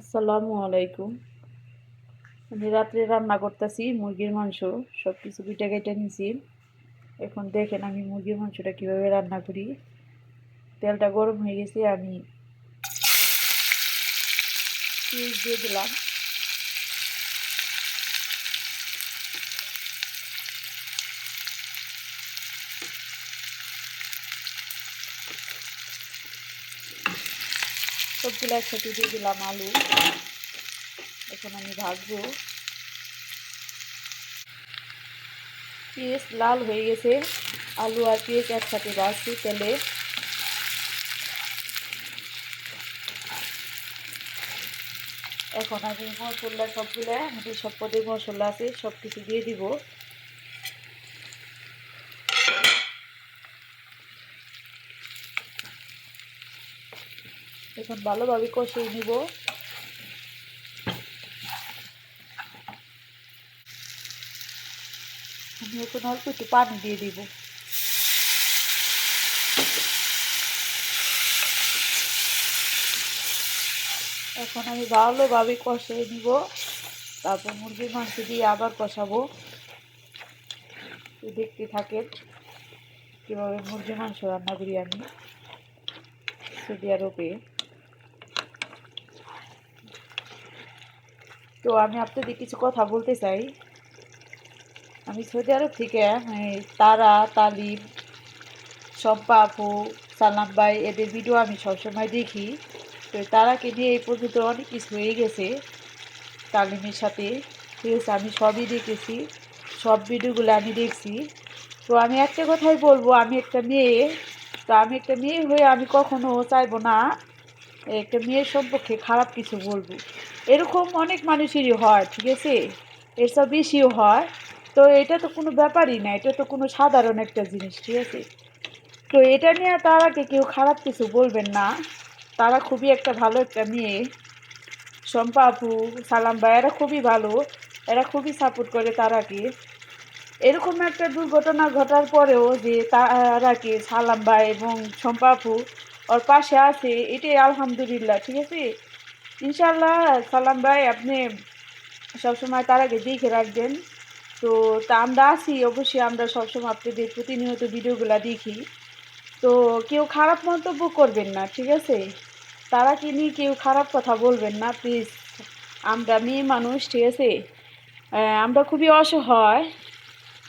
আসসালামু আলাইকুম। আমি রাত্রে রান্না করতেছি, মুরগির মাংস সব কিছু পিঠা কেটে নিছি। এখন দেখেন আমি মুরগির মাংসটা কীভাবে রান্না করি। তেলটা গরম হয়ে গেছে, আমি দিয়ে দিলাম। সবগুলো একসাথে দিয়ে দিলাম আলু। এখন আমি ভাজবো। পেঁয়াজ লাল হয়ে গেছে। আলু আর পেঁয়াজ একসাথে ভাজছি তেলে। এখন আমি মশলা সবগুলো আমাদের সব পদের মশলা আছে সব কিছু দিয়ে দিব। এখন ভালোভাবে কষিয়ে নিব। আমি এখন অল্প একটু পানি দিয়ে দিব। এখন আমি ভালোভাবে কষিয়ে নিব। তারপর মুরগির মাংস দিয়ে আবার কষাবো। দেখতে থাকেন কীভাবে মুরগির মাংস রান্না করি আমি। সৌদি আরবে তো আমি আপনাদের কিছু কথা বলতে চাই। আমি সৌদি আরব থেকে তারা তালিম শম্পা আপু সালাম ভাই, এদের ভিডিও আমি সবসময় দেখি। তো তারাকে নিয়ে এই পর্যন্ত অনেক কিছু হয়ে গেছে তালিমের সাথে। ঠিক আছে, আমি সবই দেখেছি, সব ভিডিওগুলো আমি দেখছি। তো আমি একটা কথাই বলব, আমি একটা মেয়ে, তো আমি একটা মেয়ে হয়ে আমি কখনো চাইব না, একটা মেয়ের সম্পর্কে খারাপ কিছু বলব। এরকম অনেক মানুষেরই হয়, ঠিক আছে? এসব বেশিও হয়। তো এটা তো কোনো ব্যাপারই না, এটা তো কোনো সাধারণ একটা জিনিস, ঠিক আছে? তো এটা নিয়ে তারাকে কেউ খারাপ কিছু বলবেন না। তারা খুবই একটা ভালো একটা মেয়ে। শম্পা আপু, সালাম ভাই, এরা খুবই ভালো। এরা খুবই সাপোর্ট করে তারাকে এরকম একটা দুর্ঘটনা ঘটার পরেও যে তারাকে সালাম ভাই এবং শম্পা আপু ওর পাশে আছে, এটাই আলহামদুলিল্লাহ, ঠিক আছে? ইনশাল্লাহ সালাম ভাই, আপনি সবসময় তার আগে দেখে রাখবেন। তো, তা আমরা আছি, অবশ্যই আমরা সবসময় আপনাদের প্রতিনিয়ত ভিডিওগুলো দেখি। তো, কেউ খারাপ মন্তব্য করবেন না, ঠিক আছে? তারা কি নিয়ে কেউ খারাপ কথা বলবেন না প্লিজ আমরা মেয়ে মানুষ, ঠিক আছে? আমরা খুবই অসহায়।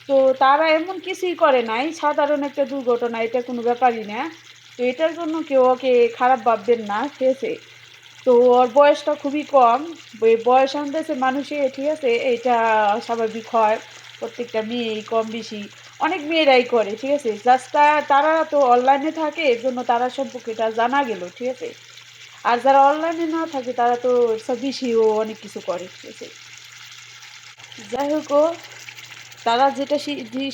তো, তারা এমন কিছুই করে নাই, সাধারণ একটা দুর্ঘটনা, এটা কোনো ব্যাপারই না। তো, এটার জন্য কেউ ওকে খারাপ ভাববেন না, ঠিক আছে? তো ওর বয়সটা খুবই কম। বয়স আনতেছে মানুষে, ঠিক আছে? এটা স্বাভাবিক হয়। প্রত্যেকটা মেয়েই কম বেশি। অনেক মেয়েরাই করে, ঠিক আছে? জাস্ট তারা তো অনলাইনে থাকে, এর জন্য তারা সম্পর্কে এটা জানা গেল, ঠিক আছে? আর যারা অনলাইনে না থাকে, তারা তো সব বেশিও অনেক কিছু করে, ঠিক আছে? যাই হোক তারা যেটা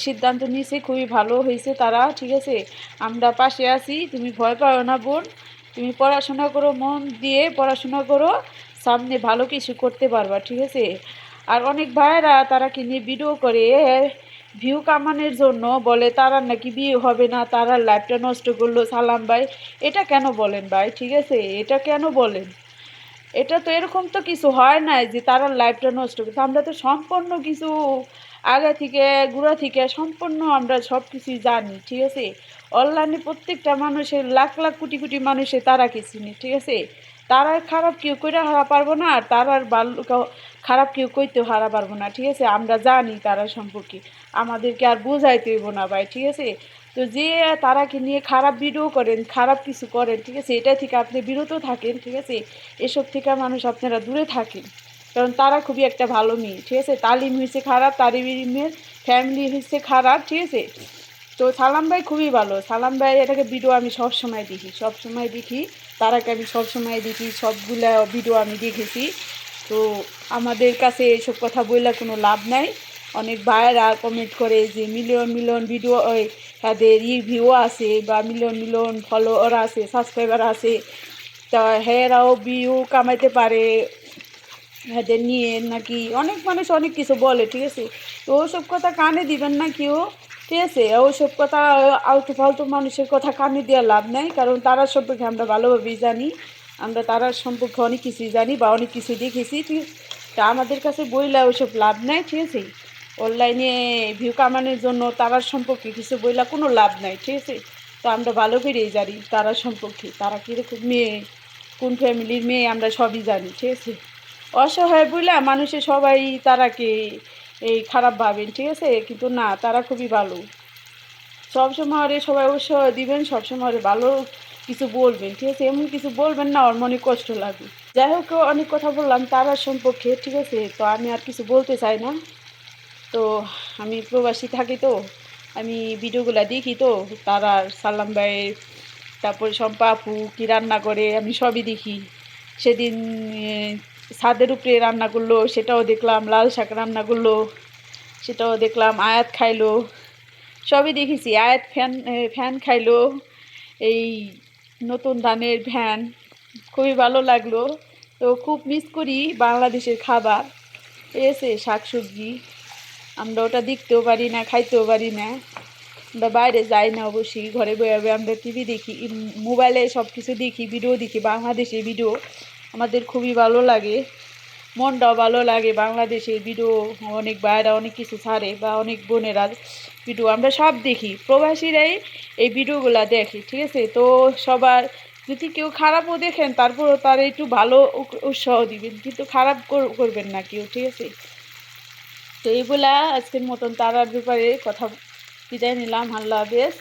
সিদ্ধান্ত নিয়েছে, খুবই ভালো হয়েছে তারা, ঠিক আছে? আমরা পাশে আছি, তুমি ভয় পাও না, বোন। তুমি পড়াশোনা করো, মন দিয়ে পড়াশোনা করো, সামনে ভালো কিছু করতে পারবা, ঠিক আছে? আর অনেক ভাইয়েরা তারা কিনে ভিডিও করে, ভিউ কামানোর জন্য বলে তারা নাকি বিয়ে হবে না তারা লাইফটা নষ্ট করল, সালাম ভাই। এটা কেন বলেন ভাই, ঠিক আছে? এটা কেন বলেন? এটা তো এরকম তো কিছু হয় না যে তারা লাইফটা নষ্ট করছে আমরা তো সম্পূর্ণ কিছু আগে থেকে, গুঁড়া থেকে সম্পূর্ণ আমরা সব কিছুই জানি, ঠিক আছে? অনলাইনে প্রত্যেকটা মানুষের লাখ লাখ কোটি কোটি মানুষের তারা কি চিনি, ঠিক আছে? তারা খারাপ কেউ কইরা হারা পারব না, আর তারার বাল খারাপ কেউ কইতেও হারা পারব না, ঠিক আছে? আমরা জানি তারা সম্পর্কে। আমাদেরকে আর বোঝাইতে হইব না ভাই, ঠিক আছে? তো যে তারাকে নিয়ে খারাপ ভিডিও করেন, খারাপ কিছু করেন, ঠিক আছে? এটা থেকে আপনি বিরত থাকেন, ঠিক আছে? এসব থেকে মানুষ আপনারা দূরে থাকেন। কারণ তারা খুবই একটা ভালো মেয়ে, ঠিক আছে? তালিম হয়েছে খারাপ তালিমের ফ্যামিলি হয়েছে খারাপ, ঠিক আছে? তো সালাম ভাই খুবই ভালো। সালাম ভাই, এটাকে ভিডিও আমি সব সময় দেখি সব সময় দেখি, তারাকে আমি সব সময় দেখি, সবগুলা ভিডিও আমি দেখেছি। তো আমাদের কাছে এসব কথা বললে কোনো লাভ নাই। অনেক ভাইয়েরা কমেন্ট করে যে মিলিয়ন মিলিয়ন ভিডিও ওই তাদের ই ভিউ আছে বা মিলিয়ন মিলিয়ন ফলোয়ার আছে সাবস্ক্রাইবার আছে। তা হেরাও ভিউ কামাইতে পারে এদের নিয়ে নাকি অনেক মানুষ অনেক কিছু বলে, ঠিক আছে? তো ওসব কথা কানে দিবেন না কেউ, ঠিক আছে? ওইসব কথা, আলতু ফালতু মানুষের কথা কানে দেওয়ার লাভ নেই, কারণ তারা সম্পর্কে আমরা ভালোভাবেই জানি, আমরা তারার সম্পর্কে অনেক কিছুই জানি বা অনেক কিছু দেখেছি, ঠিক তা আমাদের কাছে বইলা ওইসব লাভ নেই, ঠিক আছে? অনলাইনে ভিউ কামানোর জন্য তারার সম্পর্কে কিছু বইলা কোনো লাভ নাই, ঠিক আছে? তো আমরা ভালো করেই জানি তারা সম্পর্কে, তারা কীরকম মেয়ে, কোন ফ্যামিলির মেয়ে আমরা সবই জানি, ঠিক আছে? অসহায় বইলা মানুষে সবাই তারাকে এই খারাপ ভাবেন, ঠিক আছে? কিন্তু না, তারা খুবই ভালো। সবসময় ওরে সবাই উৎসাহ দিবেন সবসময় ওরে ভালো কিছু বলবেন, ঠিক আছে? এমন কিছু বলবেন না, ওর মনে কষ্ট লাগবে যাই হোক, অনেক কথা বললাম তারার সম্পর্কে, ঠিক আছে? তো আমি আর কিছু বলতে চাই না। তো আমি প্রবাসী থাকি তো, আমি ভিডিওগুলো দেখি তো তারার সাল্লাম ভাইয়ের, তারপরে শম্পা আপু কী রান্না করে, আমি সবই দেখি। সেদিন ছাদের উপরে রান্না করল, সেটাও দেখলাম, লাল শাক রান্না করল, সেটাও দেখলাম, আয়াত খাইলো, সবই দেখেছি। আয়াত ফ্যান ফ্যান খাইলো, এই নতুন ধানের ভ্যান খুবই ভালো লাগল। তো খুব মিস করি বাংলাদেশের খাবার। এসে শাক সবজি আমরা ওটা দেখতেও পারি না, খাইতেও পারি না। আমরা বাইরে যাই না অবশ্যই, ঘরে বয়ে আমরা টিভি দেখি মোবাইলে সব কিছু দেখি ভিডিও দেখি বাংলাদেশে ভিডিও আমাদের খুবই ভালো লাগে। মনটাও ভালো লাগে বাংলাদেশের ভিডিও অনেক বাইরা অনেক কিছু ছাড়ে বা অনেক বোনেরা ভিডিও আমরা সব দেখি। প্রবাসীরাই এই ভিডিওগুলো দেখে, ঠিক আছে? তো সবার যদি কেউ খারাপও দেখেন, তারপরও তার একটু ভালো উৎসাহ দিবেন। কিন্তু খারাপ করবেন না কেউ, ঠিক আছে? তো এইগুলা আজকের মতন তারার ব্যাপারে কথা বিদায় নিলাম। আল্লাহ হাফেজ।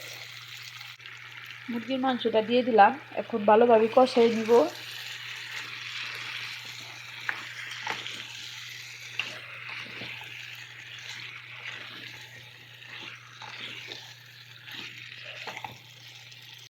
মুরগির মাংসটা দিয়ে দিলাম। এখন ভালোভাবে কষাই নিব।